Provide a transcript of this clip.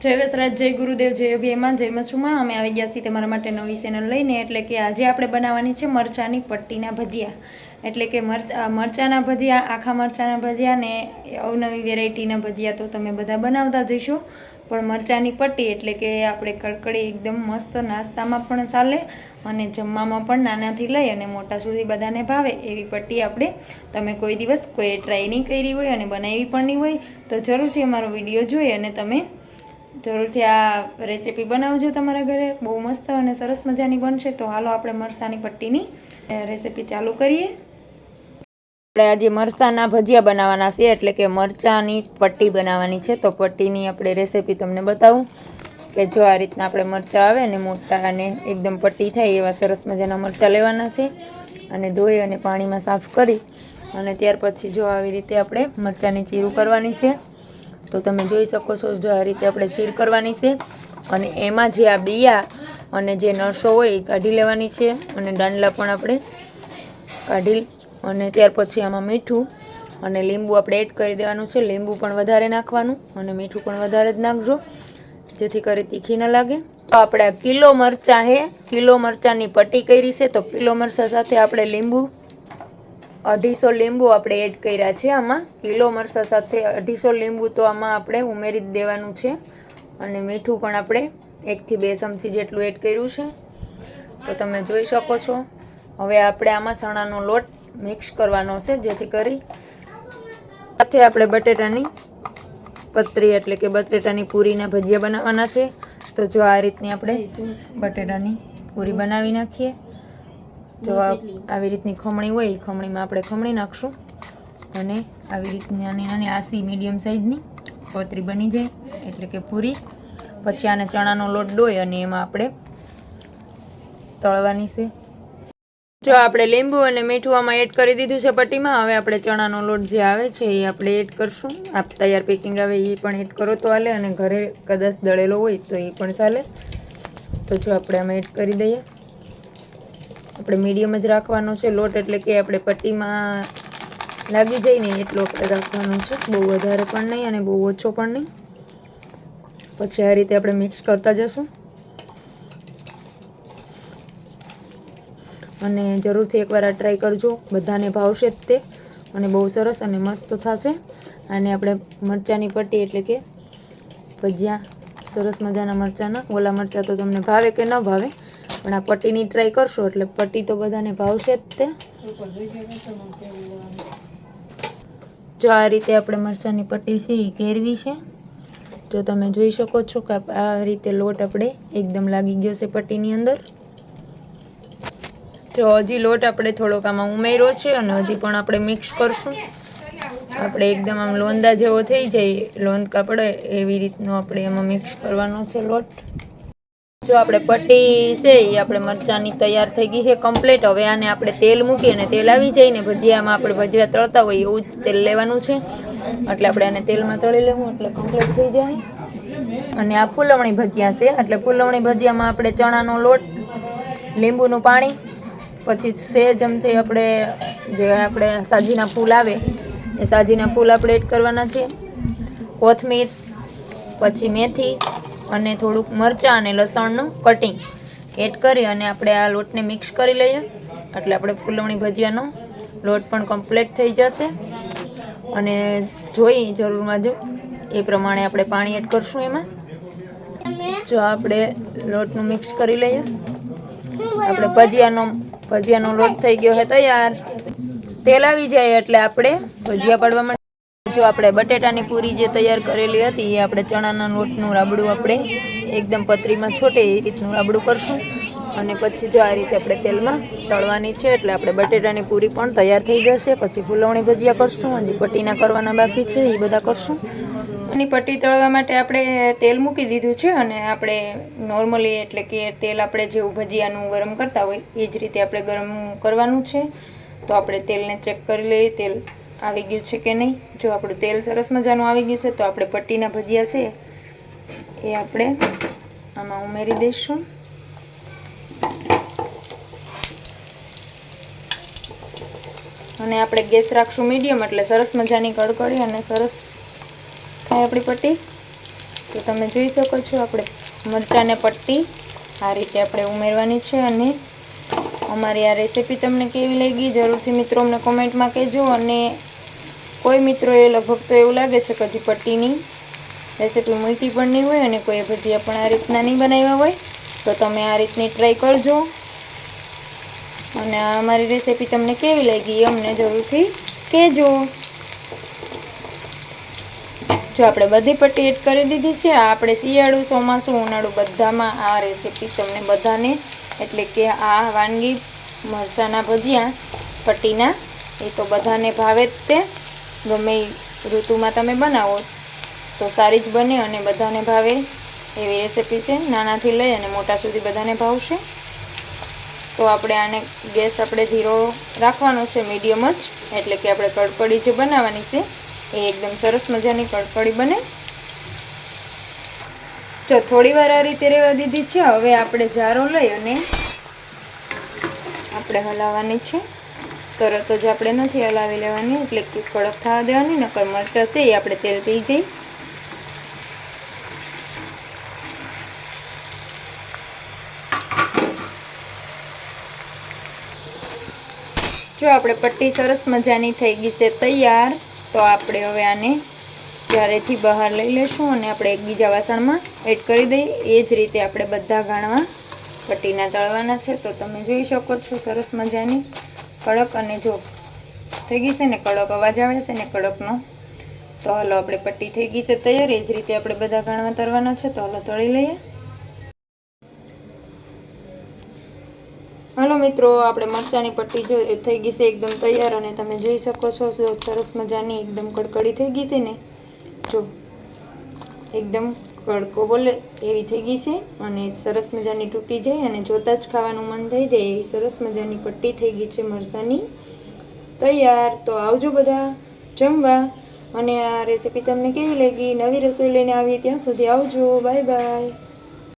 જય વસરાજ, જય ગુરુદેવ, જય અભિયમાં જય મસુમાં. અમે આવી ગયા છીએ તમારા માટે નવી ચેનલ લઈને. એટલે કે આજે આપણે બનાવવાની છે મરચાંની પટ્ટીના ભજીયા. એટલે કે મરચા મરચાંના ભજીયા, આખા મરચાંના ભજીયા ને અવનવી વેરાયટીના ભજીયા તો તમે બધા બનાવતા જઈશો પણ મરચાંની પટ્ટી એટલે કે આપણે કડકડી એકદમ મસ્ત નાસ્તામાં પણ ચાલે અને જમવામાં પણ નાનાથી લઈ અને મોટા સુધી બધાને ભાવે એવી પટ્ટી આપણે તમે કોઈ દિવસ કોઈ ટ્રાય નહીં કરી હોય અને બનાવી પણ નહીં હોય તો જરૂરથી અમારો વીડિયો જોઈ અને તમે જરૂરથી આ રેસીપી બનાવજો તમારા ઘરે. બહુ મસ્ત અને સરસ મજાની બનશે. તો હાલો આપણે મરસાની પટ્ટીની રેસીપી ચાલુ કરીએ. આપણે આજે મરસાના ભજીયા બનાવવાના છે એટલે કે મરચાંની પટ્ટી બનાવવાની છે. તો પટ્ટીની આપણે રેસીપી તમને બતાવું કે જો આ રીતના આપણે મરચાં આવે ને મોટા અને એકદમ પટ્ટી થાય એવા સરસ મજાના મરચાં લેવાના છે. અને ધોઈ અને પાણીમાં સાફ કરી અને ત્યાર પછી જો આવી રીતે આપણે મરચાંની ચીરું કરવાની છે. તો તમે જોઈ શકો છો જો આ રીતે આપણે ચીર કરવાની છે. અને એમાં જે આ બિયા અને જે નસો હોય એ કાઢી લેવાની છે અને દાંડલા પણ આપણે કાઢી અને ત્યાર પછી આમાં મીઠું અને લીંબુ આપણે એડ કરી દેવાનું છે. લીંબુ પણ વધારે નાખવાનું અને મીઠું પણ વધારે જ નાખજો, જેથી કરી તીખી ન લાગે. તો આપણે કિલો મરચાં હે, કિલો મરચાંની પટ્ટી કરી છે. તો કિલો મરચાં સાથે આપણે લીંબુ અઢીસો લીંબુ આપણે એડ કર્યા છે આમાં. કિલો મરસા સાથે અઢીસો લીંબુ તો આમાં આપણે ઉમેરી જ દેવાનું છે. અને મીઠું પણ આપણે એકથી બે ચમચી જેટલું એડ કર્યું છે. તો તમે જોઈ શકો છો. હવે આપણે આમાં ચણાનો લોટ મિક્સ કરવાનો છે, જેથી કરી સાથે આપણે બટેટાની પતરી એટલે કે બટેટાની પૂરીના ભજીયા બનાવવાના છે. તો જો આ રીતની આપણે બટેટાની પૂરી બનાવી નાખીએ. જો આવી રીતની ખમણી હોય એ ખમણીમાં આપણે ખમણી નાખશું. અને આવી રીતની નાની નાની આસી મીડિયમ સાઇઝની કોતરી બની જાય એટલે કે પૂરી. પછી આને ચણાનો લોટ ડોય અને એમાં આપણે તળવાની છે. જો આપણે લીંબુ અને મીઠું આમાં એડ કરી દીધું છે પટ્ટીમાં હવે આપણે ચણાનો લોટ જે આવે છે એ આપણે એડ કરશું. આપ તૈયાર પેકિંગ આવે એ પણ એડ કરો તો હાલે અને ઘરે કદાચ દળેલો હોય તો એ પણ ચાલે. તો જો આપણે આમાં એડ કરી દઈએ. આપણે મીડિયમ જ રાખવાનો છે. લોટ એટલે કે આપણે પટ્ટીમાં લાગી જાય નહીં એટલો આપણે રાખવાનો છે. બહુ વધારે પણ નહીં અને બહુ ઓછો પણ નહીં. પછી આ રીતે આપણે મિક્સ કરતા જશું. અને જરૂરથી એકવાર આ ટ્રાય કરજો. બધાને ભાવશે જ તે. અને બહુ સરસ અને મસ્ત થશે. અને આપણે મરચાંની પટ્ટી એટલે કે ભજીયા. સરસ મજાના મરચાંના. ઓલા મરચાં તો તમને ભાવે કે ન ભાવે? પણ આ પટ્ટીની ટ્રાય કરશો એટલે પટ્ટી તો બધાને ભાવશે જ તે. જો આ રીતે આપણે મરચાંની પટ્ટી છે એ કેરવી છે. જો તમે જોઈ શકો છો કે આ રીતે લોટ આપણે એકદમ લાગી ગયો છે પટ્ટીની અંદર. જો હજી લોટ આપણે થોડોક આમાં ઉમેર્યો છે અને હજી પણ આપણે મિક્સ કરશું. આપણે એકદમ આમ લોંદા જેવો થઈ જાય. લોંદ કાપડે એવી રીતનો આપણે એમાં મિક્સ કરવાનો છે લોટ. જો આપણે પટ્ટી છે એ આપણે મરચાંની તૈયાર થઈ ગઈ છે કમ્પ્લીટ હવે આને આપણે તેલ મૂકી અને તેલ આવી જાય ને ભજીયામાં આપણે ભજીયા તળતા હોય એવું જ તેલ લેવાનું છે. એટલે આપણે આને તેલમાં તળી લેવું, એટલે કમ્પ્લીટ થઈ જાય. અને આ ફૂલવણી ભજીયા છે, એટલે ફૂલવણી ભજીયામાં આપણે ચણાનો લોટ, લીંબુનું પાણી, પછી સેજ અમથી આપણે જે આપણે સાજીના ફૂલ આવે, એ સાજીના ફૂલ આપણે એડ કરવાના છે. કોથમીર, પછી મેથી અને થોડુંક મરચાં અને લસણનું કટિંગ એડ કરી અને આપણે આ લોટને મિક્સ કરી લઈએ. એટલે આપણે ફૂલવણી ભજીયાનો લોટ પણ કમ્પ્લીટ થઈ જશે. અને જોઈ જરૂરમાં જો, એ પ્રમાણે આપણે પાણી એડ કરશું એમાં. જો આપણે લોટનું મિક્સ કરી લઈએ. આપણે ભજીયાનો ભજીયાનો લોટ થઈ ગયો છે તૈયાર. તેલ આવી જાય એટલે આપણે ભજીયા પાડવા માટે જો આપણે બટેટાની પૂરી જે તૈયાર કરેલી હતી, એ આપણે ચણાના લોટનું રાબડું આપણે એકદમ પતરીમાં છોટે એ રીતનું રાબડું કરશું. અને પછી જો આ રીતે આપણે તેલમાં તળવાની છે, એટલે આપણે બટેટાની પૂરી પણ તૈયાર થઈ જશે. પછી ફૂલવણી ભજીયા કરશું, હજી પટ્ટીના કરવાના બાકી છે, એ બધા કરશું. એની પટ્ટી તળવા માટે આપણે તેલ મૂકી દીધું છે, અને આપણે નોર્મલી એટલે કે તેલ આપણે જેવું ભજીયાનું ગરમ કરતા હોય, એ જ રીતે આપણે ગરમ કરવાનું છે. તો આપણે તેલને ચેક કરી લઈએ, તેલ આવી ગયું છે કે નહીં? જો આપણું તેલ સરસ મજાનું આવી ગયું છે, તો આપણે પટ્ટીના ભજીયા છે, એ આપણે આમાં ઉમેરી દઈશું. અને આપણે ગેસ રાખશું મીડિયમ, એટલે સરસ મજાની કડકડી અને સરસ થાય આપણી પટ્ટી. તો તમે જોઈ શકો છો, આપણે મરચાંને પટ્ટી આ રીતે આપણે ઉમેરવાની છે અને અમારી આ રેસીપી તમને કેવી લાગી જરૂરથી મિત્રો અમને કોમેન્ટમાં કહેજો અને કોઈ મિત્રોએ લગભગ તો એવું લાગે છે કે હજી પટ્ટીની રેસીપી મૂકી પણ નહીં હોય અને કોઈ ભજીયા પણ આ રીતના નહીં બનાવ્યા હોય, તો તમે આ રીતની ટ્રાય કરજો. અને આ અમારી રેસીપી તમને કેવી લાગી એ અમને જરૂરથી કહેજો. જો આપણે બધી પટ્ટી એડ કરી દીધી છે આપણે શિયાળું, ચોમાસું, ઉનાળું બધામાં આ રેસીપી તમને બધાને એટલે કે આ વાનગી મરચાંના ભજીયા, પટ્ટીના, એ તો બધાને ભાવે જ તે. ગમે ઋતુમાં તમે બનાવો, તો સારી જ બને અને બધાને ભાવે એવી રેસીપી છે. નાનાથી લઈ અને મોટા સુધી બધાને ભાવશે. તો આપણે આને ગેસ આપણે ધીરો રાખવાનો છે મીડિયમ જ, એટલે કે આપણે કડકડી જે બનાવવાની છે, એ એકદમ સરસ મજાની કડકડી બને. જો થોડી વાર આ રીતે રહેવા દીધી છે. હવે આપણે જારો લઈ અને આપણે હલાવવાની છે. તરત જ આપણે નથી હલાવી લેવાની, એટલે કડક થવા દેવાની, નકર મરચાં છે એ આપણે તેલ પી જઈ. જો આપણે પટ્ટી સરસ મજાની થઈ ગઈ છે તૈયાર, તો આપણે હવે આને ચારેથી બહાર લઈ લેશું અને આપણે એકબીજા વાસણમાં એડ કરી દઈએ. એ જ રીતે આપણે બધા ગાણવા પટ્ટીના તળવાના છે, તો તમે જોઈ શકો છો સરસ મજાની. કડક અને જો થઈ ગઈ છે ને કડક અવાજ આવે છે ને કડકનો, તો હાલો આપણે પટ્ટી થઈ ગઈ છે તૈયાર. એ જ રીતે આપણે બધા ગાણવા તરવાના છે, તો હલો તળી લઈએ. હાલો મિત્રો, આપણે મરચાંની પટ્ટી જો થઈ ગઈ છે એકદમ તૈયાર અને તમે જોઈ શકો છો, સરસ મજાની એકદમ કડકડી થઈ ગઈ છે ને. જો, એકદમ કડકો બોલે એવી થઈ ગઈ છે અને સરસ મજાની તૂટી જાય અને જોતાં જ ખાવાનું મન થઈ જાય એવી સરસ મજાની પટ્ટી થઈ ગઈ છે મરસાની. તૈયાર, તો આવજો બધા જમવા. અને આ રેસીપી તમને કેવી લાગી? નવી રસોઈ લઈને આવી ત્યાં સુધી આવજો. Bye bye.